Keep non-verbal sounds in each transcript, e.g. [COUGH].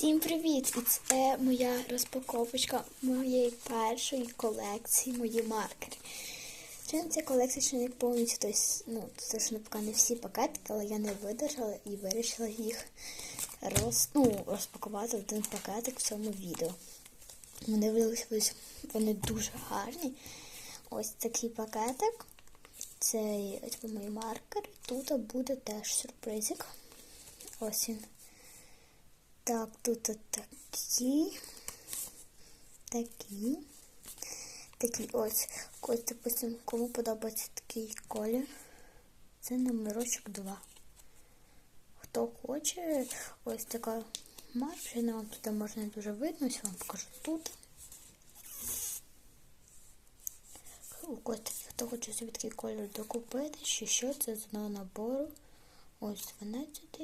Всім привіт! І це моя розпаковочка моєї першої колекції мої маркери. Чим ця колекція ще не повністю, тобто, ну, ж поки не всі пакетики, але я не видержала і вирішила їх роз, ну, розпакувати в один пакетик в цьому відео. Вони вийшли, вони дуже гарні. Ось такий пакетик. Це типу, мої маркери. Тут буде теж сюрпризик. Ось він. Так, тут такі, такі, такі ось. Ось, допустим, кому подобається такий колір. Це номерочок 2. Хто хоче, ось така маршина, вам тут можна дуже видно, ось вам покажу тут. Такий, хто хоче собі такий колір докупити, ще що це з одного набору. Ось 12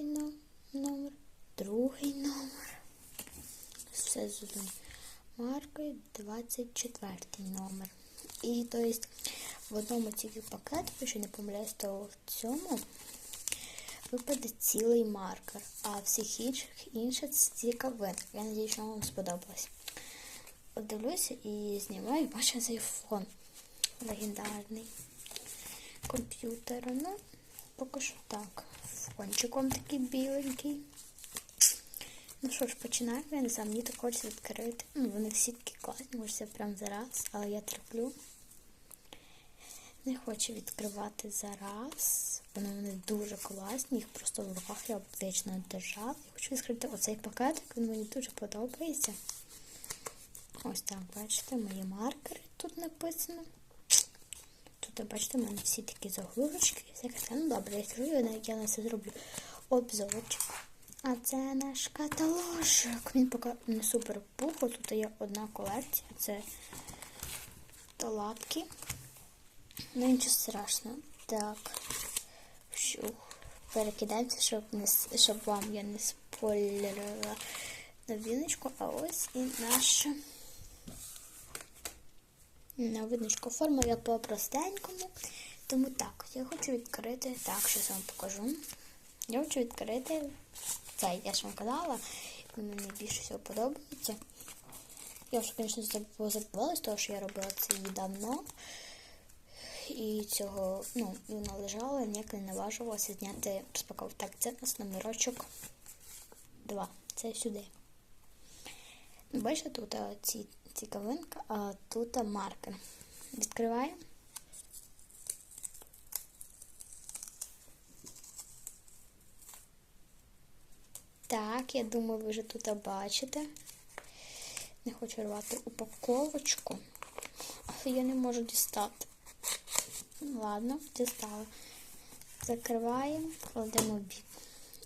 номер другий номер. Все з маркою 24 номер. І то есть в одному тільки пакету, якщо не помиляюсь, то в цьому випаде цілий маркер, а всіх інших інше це. Я надію, що вам сподобалось. Дивлюся і знімаю бачу з iPhone. Легендарний комп'ютер. Ну, поки що так. Фончиком такий біленький. Ну що ж, починаємо. Я не мені так хочеться відкрити. Ну, вони всі такі класні, хочеться прямо зараз, але я терплю. Не хочу відкривати зараз. Вони вони дуже класні, їх просто в руках я вічно держала. Я хочу відкрити оцей пакетик, він мені дуже подобається. Ось так, бачите, мої маркери тут написано. Тут, бачите, в мене всі такі заглушечки. Ну добре, я скажу, я на це зроблю обзорчик. А це наш каталожок. Він поки не супер пухо. Тут є одна колекція. Це лапки. Ну нічого страшного. Так. Вщух. Перекидаємося, щоб не щоб вам я не спойлерила новиночку. А ось і наша новиночка. Форма я по-простенькому. Тому так, я хочу відкрити. Так, щось вам покажу. Я хочу відкрити цей, я ж вам казала, мені більше всього подобається. Я вже, звісно, забувала з того, що я робила це її давно. І цього, ну, вона лежала, ніяк не наважувалася зняти розпаковку. Так, це у нас номерочок 2. Це сюди. Ну, бачите, тут ці цікавинка, а тут маркер. Відкриваємо. Так, я думаю, ви вже тут бачите. Не хочу рвати упаковочку, але я не можу дістати. Ладно, дістала. Закриваємо, кладемо бік.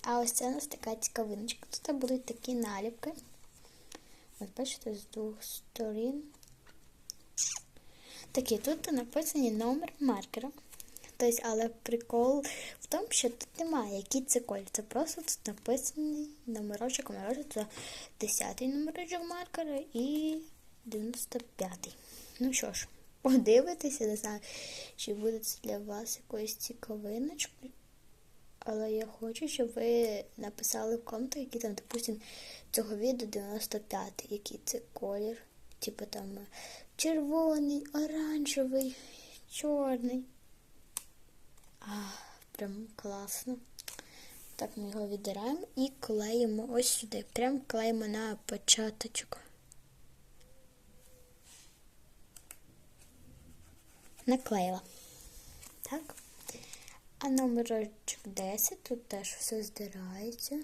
А ось це у нас така цікавиночка. Тут будуть такі наліпки. Ось бачите, з двох сторін. Такі, тут написані номер маркера. Тобто, але прикол в тому, що тут немає, який це колір. Це просто тут написаний номерочок, номерочок, це 10-й номерочок маркера і 95-й. Ну що ж, подивитися, не знаю, чи буде це для вас якоюсь цікавиночкою. Але я хочу, щоб ви написали в коментарі, який там, допустимо, цього відео 95-й, який це колір. Типу там червоний, оранжевий, чорний. А, прям класно. Так, ми його віддираємо і клеїмо ось сюди. Прям клеїмо на початочок. Наклеїла. Так. А номерочок 10, тут теж все здирається.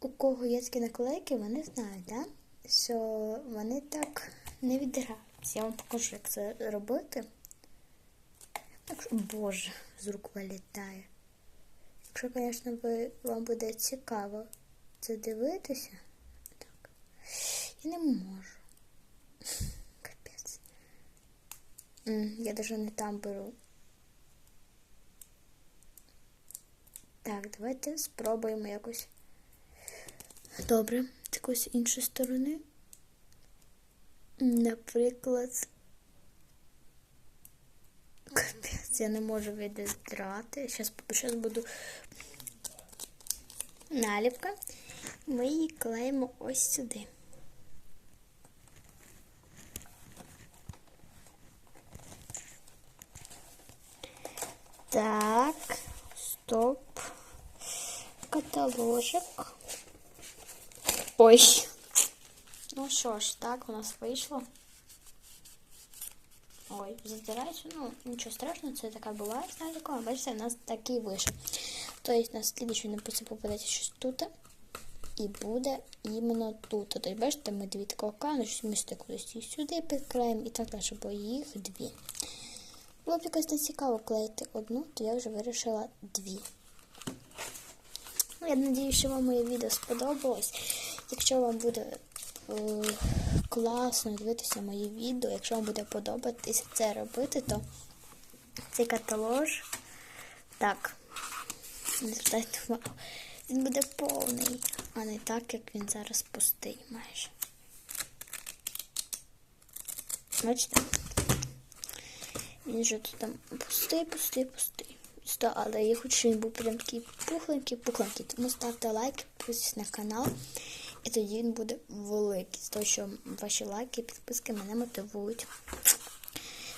У кого є такі наклейки, вони знають, да? що вони так не віддираються. Я вам покажу, як це робити. Так боже, з рук вилітає. Якщо, звісно, ви, вам буде цікаво це дивитися, так, я не можу. [LAUGHS] Капець. Я навіть не там беру. Так, давайте спробуємо якось. Добре, з якоїсь іншої сторони. Наприклад. Капець, я не можу відіздрати. Зараз, зараз буду наліпка. Ми її клеїмо ось сюди. Так, стоп. Каталожик. Ой. Ну що ж, так у нас вийшло. Ой, затирається, ну нічого страшного, це така буває, знаєте, коли бачите, у нас такий вийшов. Тобто на слідчий написано попадеться щось тут. І буде іменно тут. Тобто, бачите, ми дві такого щось сюди кудись і сюди підклеїмо і так далі, бо їх дві. Було б якось не цікаво клеїти одну, то я вже вирішила дві. Ну, я надію, що вам моє відео сподобалось. Якщо вам буде класно дивитися мої відео, якщо вам буде подобатися це робити, то цей каталож так. Не звертайте увагу. Він буде повний, а не так, як він зараз пустий майже. Бачите? Він же тут там пустий, пустий, пустий. Але я хочу, щоб він був прям такий пухленький, пухленький. Тому ставте лайк, підписуйтесь на канал. І тоді він буде великий. З того, що ваші лайки і підписки мене мотивують.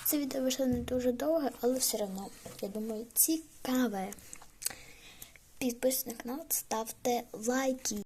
Це відео вийшло не дуже довге, але все одно, я думаю, цікаве. Підписуйтесь на канал, ставте лайки.